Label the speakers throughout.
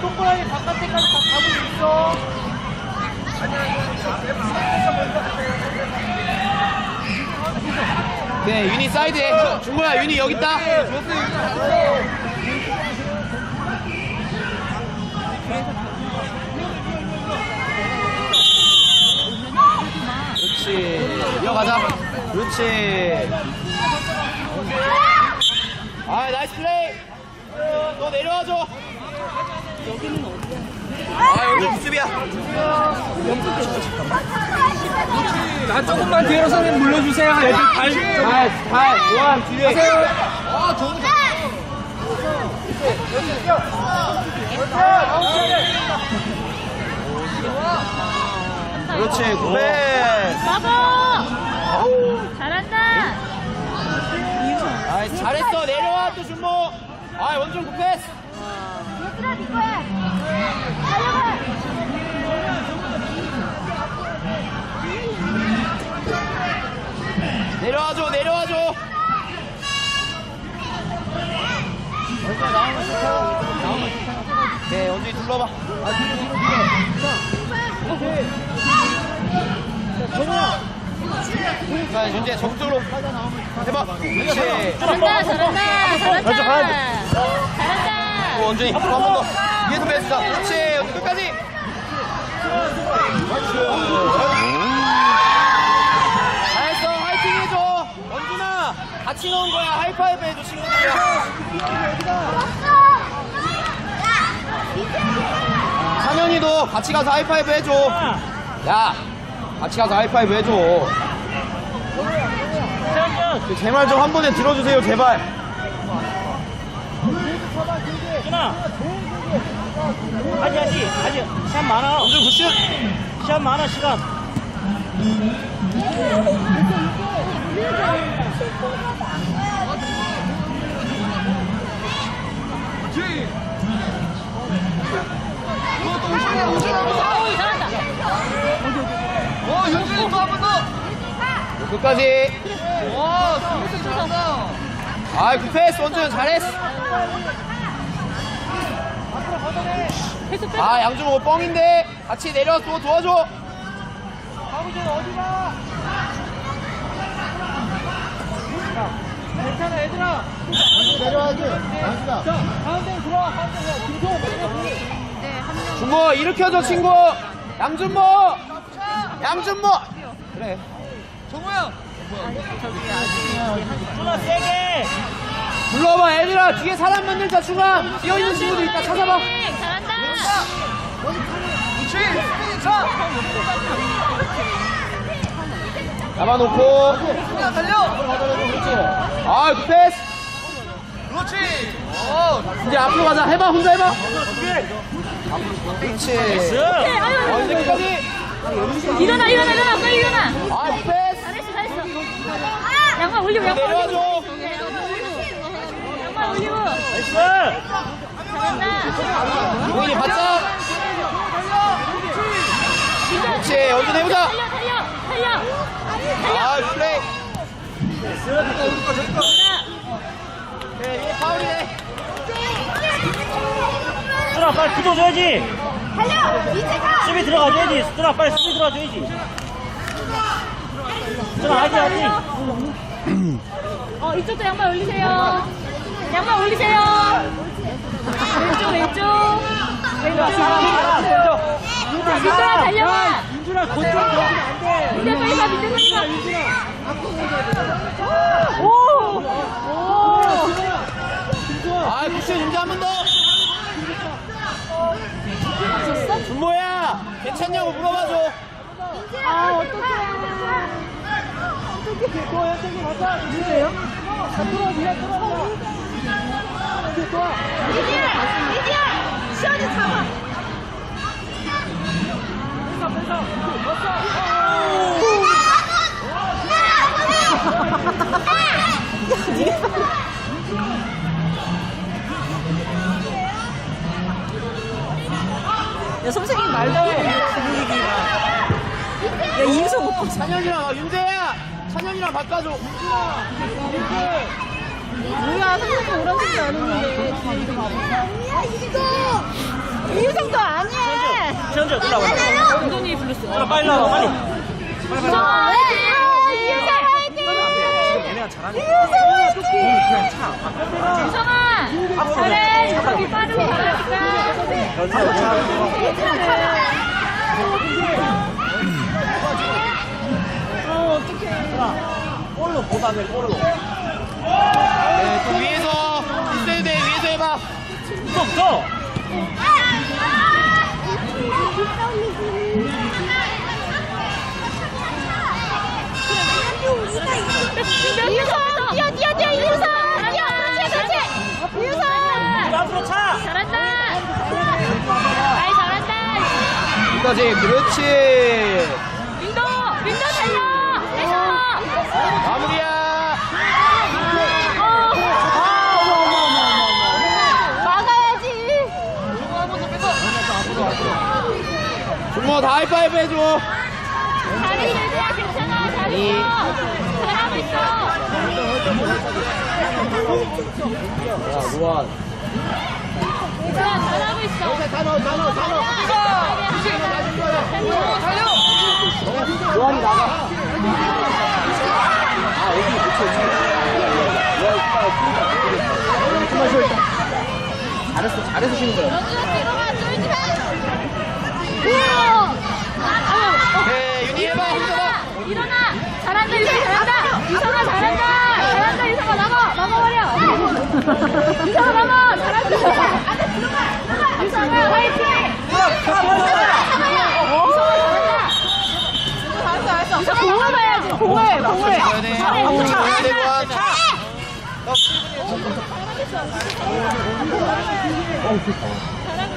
Speaker 1: 동그라미 바깥에까지 다 잡을 수 있어.
Speaker 2: 네, 윤이 사이드에. 중구야, 윤이 여기 있다. 그렇지. 이어가자. 그렇지. 아, 나이스 플레이. 너 내려와줘. 아, 여기 무습이야.
Speaker 1: 나 조금만 뒤로 선에 물러주세요. 애들 발.
Speaker 2: 발, 발, 요한, 뒤에. 그렇지, 구배.
Speaker 3: 브라보! 잘한다!
Speaker 2: 아, 잘했어. 내려와, 또 준모. 아, 원준 굿패스. 내려와줘, 내려와줘. 네, 원준이 둘러봐. 자, 윤재 적극적으로 해봐. 그렇지.
Speaker 3: 잘한다, 잘한다, 잘한다!
Speaker 2: 어,
Speaker 3: 잘한다!
Speaker 2: 원준이 한 번 더. 위에서 뺐어. 그렇지. 끝까지. 잘했어. 화이팅 해줘. 원준아. 같이 넣은 거야. 하이파이브 해줘, 친구들이랑. 찬현이도 같이 가서 하이파이브 해줘. 야, 같이 가서 하이파이브 해줘. 제 말 좀 한 번에 들어주세요, 제발.
Speaker 1: 준아. 아직 아직 아직 시간 많아.
Speaker 2: 원준 굿슛.
Speaker 1: 시간 많아 시간.
Speaker 3: 잘한다!
Speaker 2: 끝까지. 아, 굿패스 원준 잘했어. 아, 양준호 뻥인데 같이 내려와서 또 도와줘.
Speaker 1: 가보자 어디가? 괜찮아 얘들아. 내려와야지. 자 가운데 들어와 가운데 들어와. 김종
Speaker 3: 네, 한 명.
Speaker 2: 준모 일으켜줘 친구. 양준모. 양준모. 그래.
Speaker 1: 준아 세게.
Speaker 2: 불러봐 애들아 뒤에 사람 만들자 중앙. 뛰어 있는 친구들 있다 찾아봐.
Speaker 3: 잘한다!
Speaker 2: 잡아놓고. 아, 굿패스.
Speaker 4: 그렇지.
Speaker 2: 이제 앞으로 가자. 해봐 혼자 해봐. 그렇지. 어, 이제 끝까지.
Speaker 3: 일어나, 일어나, 일어나, 빨리 일어나!
Speaker 2: 아, 굿패스.
Speaker 3: 잘했어, 잘했어! 양말 올리고, 양말. 올리고! 올리고!
Speaker 1: 나이스.
Speaker 3: 잘한다!
Speaker 2: 용인이 바짝. 그렇지. 연준 해보자.
Speaker 3: 달려, 달려, 달려!
Speaker 2: 아, 플레이.
Speaker 3: 잘한다!
Speaker 2: 네, 이거 파울이네.
Speaker 1: 준아 빨리 붙어줘야지.
Speaker 3: 달려! 이제가!
Speaker 1: 수비 들어가줘야지. 준아 빨리 수비 들어가줘야지. 준아 아직 아직.
Speaker 3: 어, 이쪽도 양말 올리세요. 양말 올리세요. 왼쪽, 왼쪽. 왼쪽. 민준아, 달려가.
Speaker 1: 민준아 안 돼.
Speaker 3: 민준 빨리 가, 민준 빨리 가.
Speaker 1: 민준아.
Speaker 3: 오! 오!
Speaker 2: 아, 굿슛 윤재 한번 더. 준모야, 괜찮냐고 물어봐줘.
Speaker 3: 아, 어떡해.
Speaker 1: 또 현석이 가자. 민준이에요? 들어와 그냥 들어와.
Speaker 3: 야,
Speaker 5: 선생님 말도 분위기가. 야, 이유석 오빠.
Speaker 2: 찬현이랑 아, 윤재야, 찬현이랑 바꿔줘.
Speaker 5: 뭐야, 선생님 오라는 줄 아는데. 뒤에 이거.
Speaker 3: 이유성도 아니야.
Speaker 5: 현재 올라와.
Speaker 1: 운동이 불렀어.
Speaker 5: 올라 빨리 나와 빨리. 빨리 빨리.
Speaker 3: 이유성 화이팅!
Speaker 5: 지금 얘네가 잘하니까. 그냥 차.
Speaker 1: 유성아! 잘해! 유성이 빠르고 잘하니까.
Speaker 5: 연습 차. 볼로 보다는 볼로.
Speaker 2: 네, 또 위에서 있어야 돼 위에서 해봐
Speaker 5: 또 또.
Speaker 1: 아이, 잘한다!
Speaker 2: 그렇지
Speaker 1: 민도! 민도 달려! 해서!
Speaker 2: 마무리야
Speaker 3: 막아야지
Speaker 2: 다 하이파이브 해줘
Speaker 1: 다리 내줘야 괜찮아! 다리! 잘하고 있어!
Speaker 2: 야 노안
Speaker 1: 괜찮아! 잘하고 있어!
Speaker 2: 단어 단어 단어
Speaker 1: 달려!
Speaker 2: 노안이 나가 아 여기 붙여 잘했어 잘해서 쉬는 거야
Speaker 3: 들어가 쫄지 마
Speaker 2: 오케이 윤희 해봐 혼자봐
Speaker 1: 일어나! 잘한다! 유성아 잘한다! 유성아 잘한다! 잘한다! 유성아 나가! 나가버려! 유성아 나가! 잘한다! 유성아 화이팅! 유성아 공을 봐야지! 공을! 공을!
Speaker 2: 노안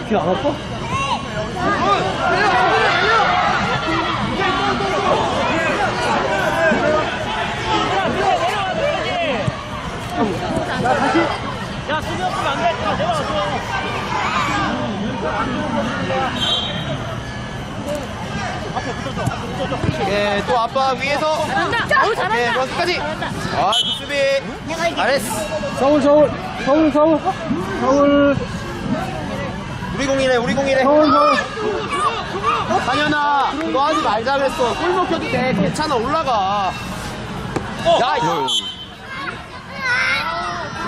Speaker 2: 귀안 아파?
Speaker 5: 야 수비 없으면 안 돼. 야, 내려와줘. 앞에 붙어줘. 앞에 붙어줘.
Speaker 2: 예, 또 아빠 위에서
Speaker 1: 잘한다! 오
Speaker 2: 예,
Speaker 1: 잘한다!
Speaker 2: 뭐 끝까지
Speaker 1: 잘한다!
Speaker 2: 아, 굿수비 잘했어
Speaker 4: 서울 서울 서울 서울 서울
Speaker 2: 우리 공이래 우리 공이래
Speaker 4: 서울 서울
Speaker 2: 상현아 그거 하지 말자 그랬어 골 먹혀도 돼 괜찮아 올라가
Speaker 5: 어.
Speaker 2: 야 이거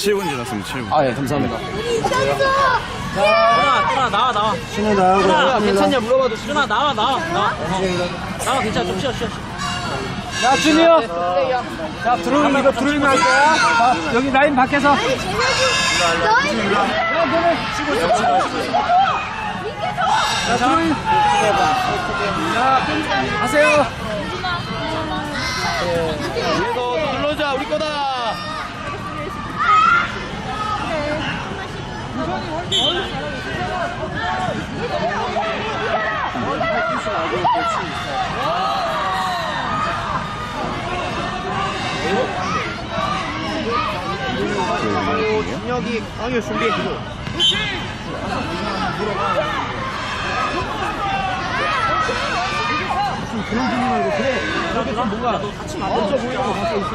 Speaker 6: 7분 지났습니다. 7분.
Speaker 2: 아 예 감사합니다
Speaker 5: 준아, 준아 나와 나와.
Speaker 4: 신호 나오고
Speaker 2: 준모야 괜찮냐 물어봐줘
Speaker 5: 준아 나와 나와 나와. 나와 괜찮아 좀 쉬어 쉬어. 쉬어.
Speaker 4: 야 준이요 자 들어오면 이거 들어오면 할 거야 자 여기 라인 밖에서 자 들어오면 자 하세요
Speaker 2: 위에서 또 눌러줘 우리 거다 강호 준혁이 강호 준비해 주고. 그런 분이 말고 그래 이렇게 좀 뭔가 맞춰 보이는 거 같아 있어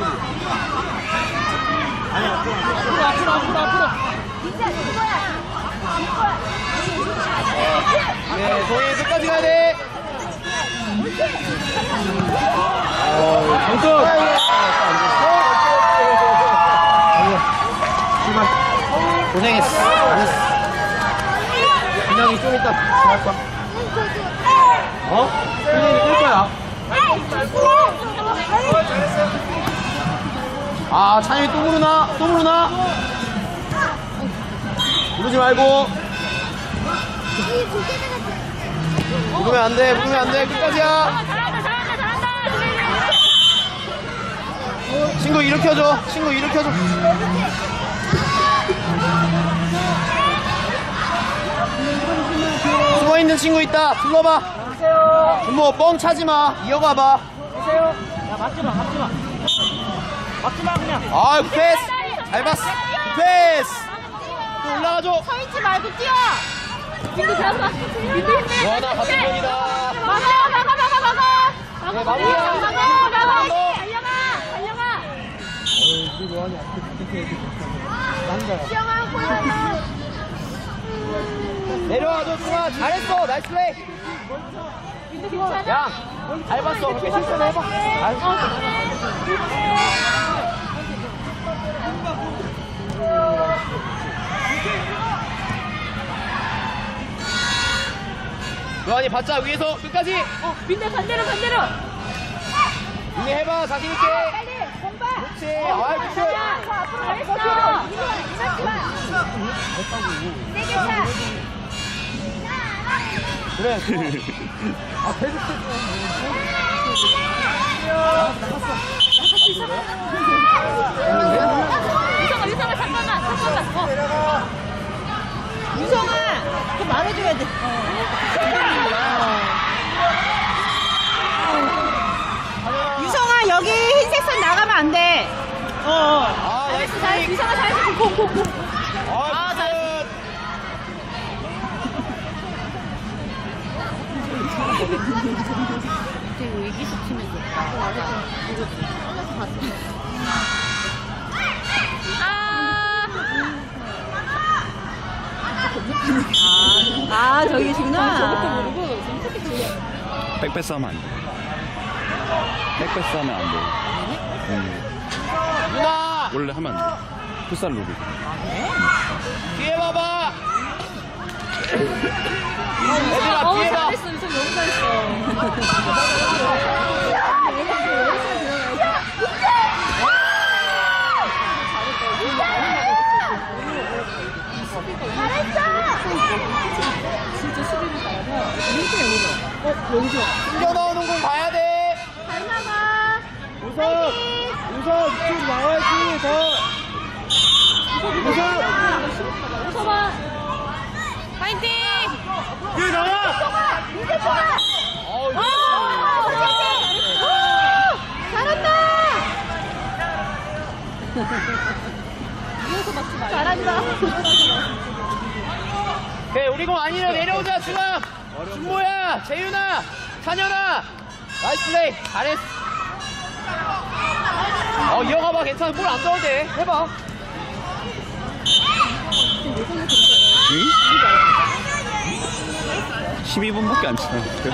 Speaker 2: 앞으로 앞으로 앞으로 앞으로 네 동희 끝까지 가야 돼 고생했어 잘했어 준혁이 좀 이따 할 거야 어? 훈련이 뛸 거야 아 찬영이 또 부르나? 또 부르나? 부르지 말고. 부르면 안돼 부르면 안돼. 끝까지야.
Speaker 1: 잘한다! 잘한다! 잘한다!
Speaker 2: 친구 일으켜줘. 친구 일으켜줘. 숨어있는 친구 있다. 불러봐. 준모 뻥 차지마. 이어가봐.
Speaker 5: 야 맞지 마 맞지 마.
Speaker 4: 막지마 그냥.
Speaker 2: 아 패스. 잘 봤어. 패스. 또 올라가줘
Speaker 3: 서 있지 말고 뛰어.
Speaker 1: 민도 들어가. 민도 힘내.
Speaker 2: 주원아 같은 편이다
Speaker 3: 막아, 막아, 막아, 막아.
Speaker 2: 네, 마무리야.
Speaker 3: 막아, 막아, 막아.
Speaker 2: 너.
Speaker 1: 달려가. 달려가.
Speaker 3: 수영아, 골라요.
Speaker 2: 내려와줘 중아 잘했어 나이스 플레이
Speaker 1: 민도 괜찮아?
Speaker 2: 양잘 봤어 그렇게 실수는 해봐 잘했어 요한이 받자 위에서 끝까지
Speaker 1: 어, 민도 반대로 반대로.
Speaker 2: 윤희 해봐 자신 있게
Speaker 3: 빨리, 공봐.
Speaker 2: 그렇지 아이 굿
Speaker 3: 자, 앞으로
Speaker 1: 잘했어.
Speaker 3: 이렇게 마. 세게 차.
Speaker 2: 그래
Speaker 1: 유성아 유성아 잠깐만 잠깐만. 어.
Speaker 5: 유성아, 그 말해줘야 돼. 유성아, 여기 흰색 선 나가면 안 돼. 어, 어.
Speaker 2: 아 나이스
Speaker 1: 잘했어 유성아 잘했어. 고고고.
Speaker 2: 아 잘했어
Speaker 5: 아, 저기 계시구나.
Speaker 6: 백패 싸면 안 돼. 백패 싸면 안 돼. 음,
Speaker 2: 누나
Speaker 6: 원래 하면 안 돼. 풋살 룰이.
Speaker 2: 뒤에 봐봐
Speaker 1: 어,
Speaker 2: 얘들아 뒤에 봐
Speaker 1: 잘했어 유성 너무 잘했어.
Speaker 2: 숨겨 넣어놓은 공 봐야
Speaker 3: 돼잘 나가.
Speaker 4: 우선 우선 이쪽 나와야지 더 우선
Speaker 1: 유성아.
Speaker 5: 파이팅!
Speaker 4: 여기 나와.
Speaker 2: 어우
Speaker 3: 오, 잘한다. 잘한다.
Speaker 2: 오케이 우리 공 아니라 내려오자 중앙 준모야 재윤아 찬현아. 나이스 플레이. 잘했어 어 이어가봐. 괜찮아. 볼안 넣어도 돼. 해봐.
Speaker 6: 응? 12분밖에 안 지났는데.